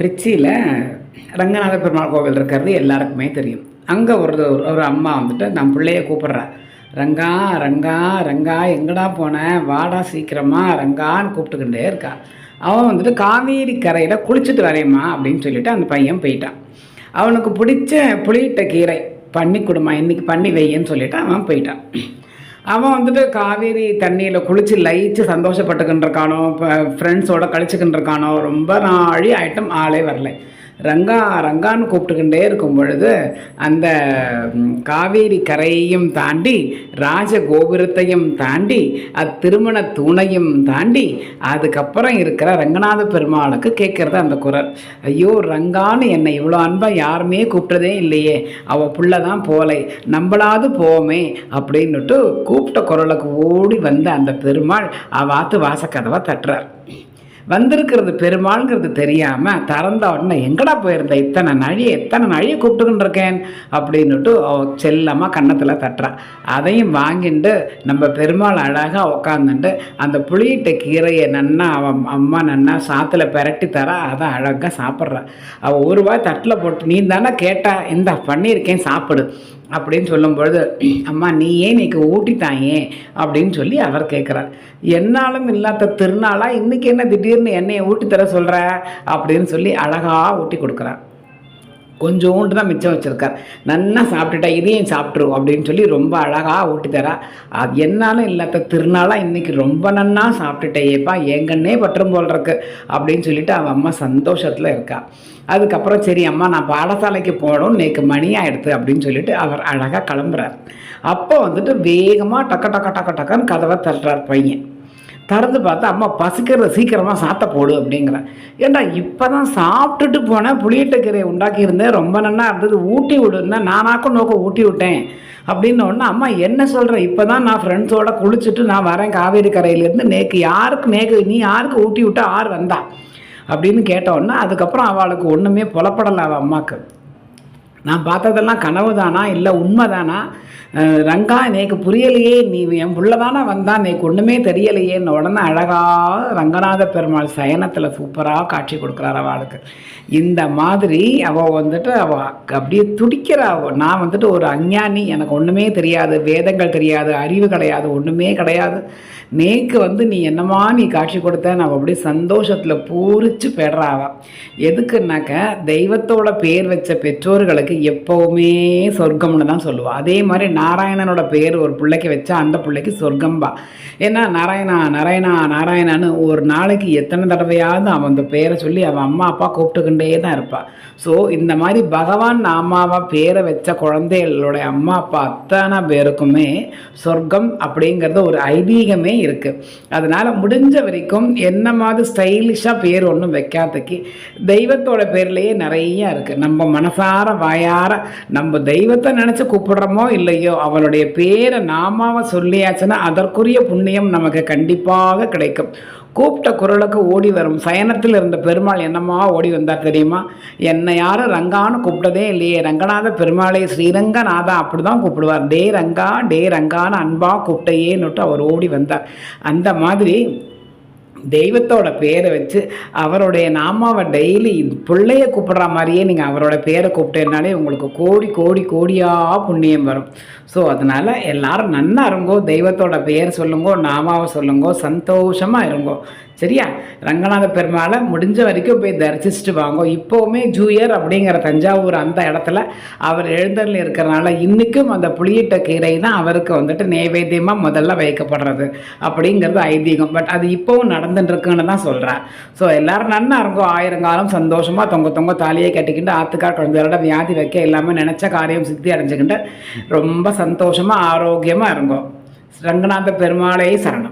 ட்ரிச்சியில் ரங்கநாத பெருமாள் கோவில் இருக்கிறது எல்லாருக்குமே தெரியும். அங்கே ஒரு ஒரு அம்மா வந்துட்டு நான் பிள்ளைய கூப்பிட்றா. ரங்கா ரங்கா ரங்கா எங்கடா போனேன் வாடா சீக்கிரமா ரங்கான்னு கூப்பிட்டுக்கிட்டே இருக்கா. அவன் வந்துட்டு காவேரி கரையில் குளிச்சுட்டு வரேம்மா அப்படின்னு சொல்லிட்டு அந்த பையன் போயிட்டான். அவனுக்கு பிடிச்ச புளியிட்ட கீரை பண்ணி கொடுமா இன்றைக்கி பண்ணி வையன்னு சொல்லிவிட்டு அவன் போயிட்டான். அவன் வந்துட்டு காவேரி தண்ணியில் குளித்து லயிச்சு சந்தோஷப்பட்டுக்கிட்டு இருக்கானோ இப்போ ஃப்ரெண்ட்ஸோட கழிச்சுக்கிட்டு இருக்கானோ ரொம்ப நாழி ஐட்டம் ஆளே வரல. ரங்கா ரங்கான்னு கூப்பிட்டுக்கிட்டே இருக்கும் பொழுது அந்த காவேரி கரையையும் தாண்டி ராஜகோபுரத்தையும் தாண்டி அத்திருமண தூணையும் தாண்டி அதுக்கப்புறம் இருக்கிற ரங்கநாத பெருமாளுக்கு கேட்குறது அந்த குரல். ஐயோ ரங்கான்னு என்னை இவ்வளோ அன்பாக யாருமே கூப்பிட்டதே இல்லையே அவள் புள்ள தான் போலை நம்மளாவது போவோமே அப்படின்னுட்டு கூப்பிட்ட குரலுக்கு ஓடி வந்த அந்த பெருமாள் அவாத்து வாசக்கதவை தட்டுறார். வந்திருக்கிறது பெருமாள்ங்கிறது தெரியாமல் திறந்த உடனே எங்கடா போயிருந்த? இத்தனை நழியை எத்தனை நழியை கூப்பிட்டுக்கிட்டு இருக்கேன் அப்படின்னுட்டு செல்லமாக கன்னத்தில் தட்டுறா. அதையும் வாங்கிட்டு நம்ம பெருமாள் அழகாக உக்காந்துட்டு அந்த புளியிட்ட கீரையை நன்னா அவன் அம்மா நன்னா சாத்தில் பிரட்டி தரா அதை அழகாக சாப்பிட்றா. அவள் ஒரு ரூபாய் தட்டில் போட்டு நீ தானே கேட்டா இந்தா பண்ணியிருக்கேன் சாப்பிடு. அப்படின்னு சொல்லும் பொழுது அம்மா நீ ஏன் இன்னைக்கு ஊட்டித்தாயே அப்படின்னு சொல்லி அவர் கேட்குறார். என்னாலும் இல்லாத திருநாளாக இன்னைக்கு என்ன திடீர்னு என்னையை ஊட்டி தர சொல்கிற அப்படின்னு சொல்லி அழகாக ஊட்டி கொடுக்குறார். கொஞ்சோண்டு தான் மிச்சம் வச்சுருக்கார். நன்னா சாப்பிட்டுட்டா இதையும் சாப்பிட்ருவோம் அப்படின்னு சொல்லி ரொம்ப அழகாக ஊட்டி தரா அது என்னாலும் இல்லாத திருநாளாக இன்றைக்கி ரொம்ப நன்னா சாப்பிட்டுட்டேயேப்பா எங்கன்னே பற்றும் போல் இருக்கு அப்படின்னு சொல்லிட்டு அவன் அம்மா சந்தோஷத்தில் இருக்கா. அதுக்கப்புறம் சரி அம்மா நான் பாடசாலைக்கு போகணும் நேற்று மணி ஆகிடுது அப்படின்னு சொல்லிட்டு அவர் அழகாக கிளம்புறார். அப்போ வந்துட்டு வேகமாக டக்க டக்க டக்க டக்கன்னு கதவை தட்டுறார் பையன். திறந்து பார்த்தா அம்மா பசிக்கிறத சீக்கிரமாக சாத்த போடு அப்படிங்கிறேன். ஏண்டா இப்போ தான் சாப்பிட்டுட்டு போனேன் புளியட்டக்கரையை உண்டாக்கியிருந்தேன் ரொம்ப நன்னா இருந்தது ஊட்டி விடுன்னா நானாக்கும் நோக்க ஊட்டி விட்டேன் அப்படின்ன அம்மா என்ன சொல்கிறேன் இப்போ தான் நான் ஃப்ரெண்ட்ஸோட குளிச்சுட்டு நான் வரேன் காவேரி கரையிலேருந்து நேக்கு யாருக்கு நேக்கு நீ யாருக்கு ஊட்டி விட்டா ஆறு வந்தா? அப்படின்னு கேட்டோன்னா அதுக்கப்புறம் அவளுக்கு ஒன்றுமே புலப்படலை அவள் அம்மாவுக்கு நான் பார்த்ததெல்லாம் கனவு தானா இல்லை உண்மை தானா ரங்கா எனக்கு புரியலையே. நீ என் புள்ள தானே வந்தான் நேக்கு ஒன்றுமே தெரியலையேன்னு உடனே அழகாக ரங்கநாத பெருமாள் சயனத்தில் சூப்பராக காட்சி கொடுக்குறார் அவளுக்கு இந்த மாதிரி அவள் வந்துட்டு அவள் அப்படியே துடிக்கிறா அவள் நான் வந்துட்டு ஒரு அஞ்ஞானி. எனக்கு ஒன்றுமே தெரியாது. வேதங்கள் தெரியாது. அறிவு கிடையாது. ஒன்றுமே கிடையாது. நேக்கு வந்து நீ என்னமா நீ காட்சி கொடுத்த? நான் அப்படியே சந்தோஷத்தில் பூரிச்சு பெறா எதுக்குன்னாக்க தெய்வத்தோட பேர் வச்ச பெற்றோர்களுக்கு எப்போவுமே சொர்க்கம்னு தான் சொல்லுவாள் அதே மாதிரி நாராயணனோட பேர் ஒரு பிள்ளைக்கு வச்சா அந்த பிள்ளைக்கு சொர்க்கம்பா. ஏன்னா நாராயணா நாராயணா நாராயணான்னு ஒரு நாளைக்கு எத்தனை தடவையாவது அவன் அந்த பேரை சொல்லி அவன் அம்மா அப்பா கூப்பிட்டுக்கிட்டே தான் இருப்பாள் ஸோ இந்த மாதிரி பகவான் நாமாவா பேரை வச்ச குழந்தைகளோட அம்மா அப்பா அத்தனை பேருக்குமே சொர்க்கம் அப்படிங்கிறது ஒரு ஐதீகமே இருக்குது அதனால் முடிஞ்ச வரைக்கும் என்ன மாதிரி ஸ்டைலிஷாக பேர் ஒன்றும் வைக்காதக்கு தெய்வத்தோட பேர்லேயே நிறைய இருக்குது நம்ம மனசார வாயார நம்ம தெய்வத்தை நினச்சி கூப்பிடுறோமோ இல்லையோ அவளுடைய பேரை நாமாவை சொல்லியாச்சுன்னா அதற்குரிய புண்ணியம் நமக்கு கண்டிப்பாக கிடைக்கும். கூப்பிட்ட குரலுக்கு ஓடி வரும். சயனத்தில் இருந்த பெருமாள் என்னமா ஓடி வந்தார் தெரியுமா? என்னை யாரும் ரங்கான்னு கூப்பிட்டதே இல்லையே. ரங்கநாத பெருமாளே ஸ்ரீரங்கநாதா அப்படி தான் கூப்பிடுவார். டே ரங்கா டே ரங்கான்னு அன்பாக கூப்பிட்டையேன்னுட்டு அவர் ஓடி வந்தார். அந்த மாதிரி தெய்வத்தோட பேரை வச்சு அவருடைய நாமாவை டெய்லி பிள்ளைய கூப்பிடுற மாதிரியே நீங்கள் அவரோட பேரை கூப்பிட்டேனாலே உங்களுக்கு கோடி கோடி கோடியாக புண்ணியம் வரும். ஸோ அதனால் எல்லாரும் நன்னா இருங்கோ தெய்வத்தோட பேர் சொல்லுங்கோ நாமாவை சொல்லுங்கோ சந்தோஷமாக இருங்கோ. சரியா? ரங்கநாத பெருமாளை முடிஞ்ச வரைக்கும் போய் தரிசிச்சுட்டு வாங்கோ. இப்போவுமே ஜூயர் அப்படிங்கிற தஞ்சாவூர் அந்த இடத்துல அவர் எழுந்தரில் இருக்கிறனால இன்றைக்கும் அந்த புளியிட்ட கீரை தான் அவருக்கு வந்துட்டு நைவேத்தியமாக முதல்ல வைக்கப்படுறது அப்படிங்கிறது ஐதீகம். பட் அது இப்போவும் நடந்துட்டு இருக்குன்னு தான் சொல்கிறேன் ஸோ எல்லாரும் நன்னா ஆயிரம் ஆயிரங்காலம் சந்தோஷமாக தொங்க தொங்க தாலியை கட்டிக்கிட்டு ஆத்துக்கார் குழந்தைகளோட வியாதி வைக்க எல்லாமே நினச்ச காரியம் சித்தி அடைஞ்சுக்கிட்டு ரொம்ப சந்தோஷமாக ஆரோக்கியமாக இருக்கும் ரங்கநாத பெருமாளே சரணம்.